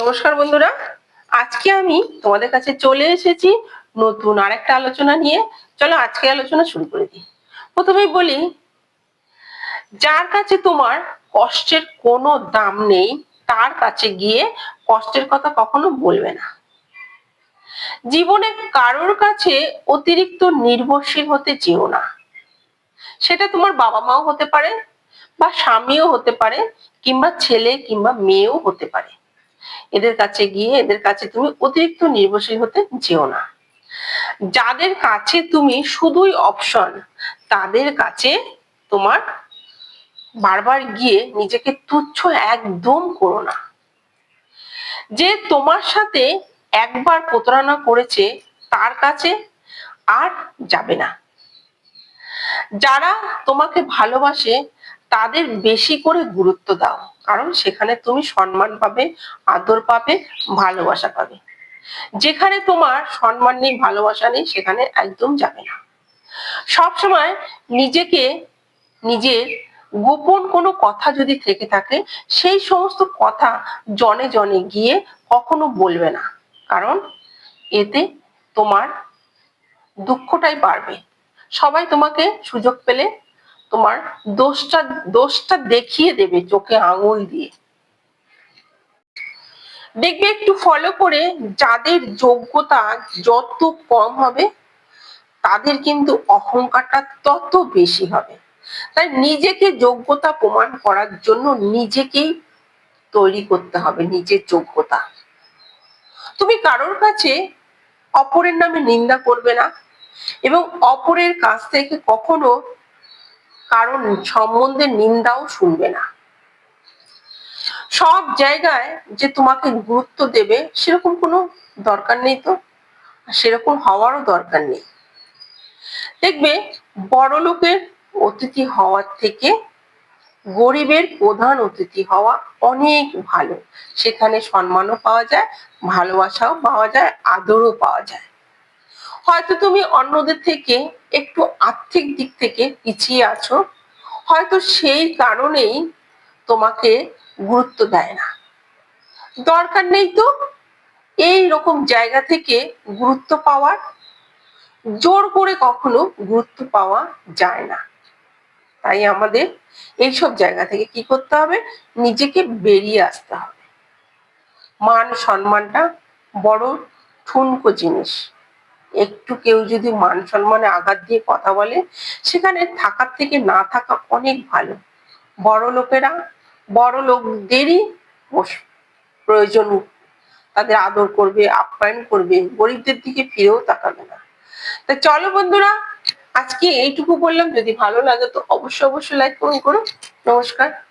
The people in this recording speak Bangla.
নমস্কার বন্ধুরা। আজকে আমি তোমাদের কাছে চলে এসেছি নতুন আরেকটা আলোচনা নিয়ে। চলো আজকে আলোচনা শুরু করে দিই। প্রথমেই বলি, যার কাছে তোমার কষ্টের কোনো দাম নেই, তার কাছে গিয়ে কষ্টের কথা কখনো বলবে না। জীবনে কারোর কাছে অতিরিক্ত নির্ভরশীল হতে চেও না। সেটা তোমার বাবা মাও হতে পারে বা স্বামীও হতে পারে কিংবা ছেলে কিংবা মেয়েও হতে পারে। এদের কাছে গিয়ে, এদের কাছে তুমি অতিরিক্ত নির্ভরশীল হতে যেও না। যাদের কাছে তুমি শুধুই অপশন তাদের কাছে তোমার বারবার গিয়ে নিজেকে তুচ্ছ একদম করো না। যে তোমার সাথে একবার প্রতারণা করেছে, তার কাছে আর যাবে না। যারা তোমাকে ভালোবাসে তাদের বেশি করে গুরুত্ব দাও। কারণ সেখানে তুমি সম্মান পাবে, আদর পাবে, ভালোবাসা পাবে। যেখানে তোমার সম্মান নেই, ভালোবাসা নেই, সেখানে একদম যাবে না। সব সময় নিজেকে, নিজের গোপন কোনো কথা যদি থেকে থাকে, সেই সমস্ত কথা জনে জনে গিয়ে কখনো বলবে না। কারণ এতে তোমার দুঃখটাই বাড়বে। সবাই তোমাকে সুযোগ পেলে তোমার দোষটা দোষটা দেখিয়ে দেবে চোখে আঙুল দিয়ে। দেখবে একটু ফলো করে যাদের যোগ্যতা যত কম হবে, তাদের কিন্তু অহংকারটা তত বেশি হবে। তাই নিজেকে যোগ্যতা প্রমাণ করার জন্য নিজেকেই তৈরি করতে হবে, নিজের যোগ্যতা। তুমি কারোর কাছে অপরের নামে নিন্দা করবে না এবং অপরের কাছ থেকে কখনো সম্বন্ধে নিন্দাও শুনবে না। সব জায়গায় যে তোমাকে গুরুত্ব দেবে, সেরকম কোনো দরকার নেই তো? সেরকম হওয়ারও দরকার নেই। দেখবে বড় লোকের অতিথি হওয়ার থেকে গরিবের প্রধান অতিথি হওয়া অনেক ভালো। সেখানে সম্মানও পাওয়া যায়, ভালোবাসাও পাওয়া যায়, আদরও পাওয়া যায়। হয়তো তুমি অন্যদের থেকে একটু আর্থিক দিক থেকে পিছিয়ে আছো হয়তো সেই কারণেই তোমাকে গুরুত্ব দেয় না। দরকার নেই তো এই রকম জায়গা থেকে গুরুত্ব পাওয়ার। জোর করে কখনো গুরুত্ব পাওয়া যায় না। তাই আমাদের এইসব জায়গা থেকে কি করতে হবে? নিজেকে বেরিয়ে আসতে হবে। মান সম্মানটা বড় ঠুনকো জিনিস। একটু কেউ যদি মান সম্মানে আঘাত দিয়ে কথা বলে, সেখানে থাকার থেকে না থাকা অনেক ভালো। বড় লোকেরা, বড় লোকদেরই প্রয়োজন। তাদের আদর করবে, আপ্যায়ন করবে, গরিবদের দিকে ফিরেও তাকাবে না। তা চলো বন্ধুরা, আজকে এইটুকু বললাম। যদি ভালো লাগে তো অবশ্যই অবশ্যই লাইক করুন করুন। নমস্কার।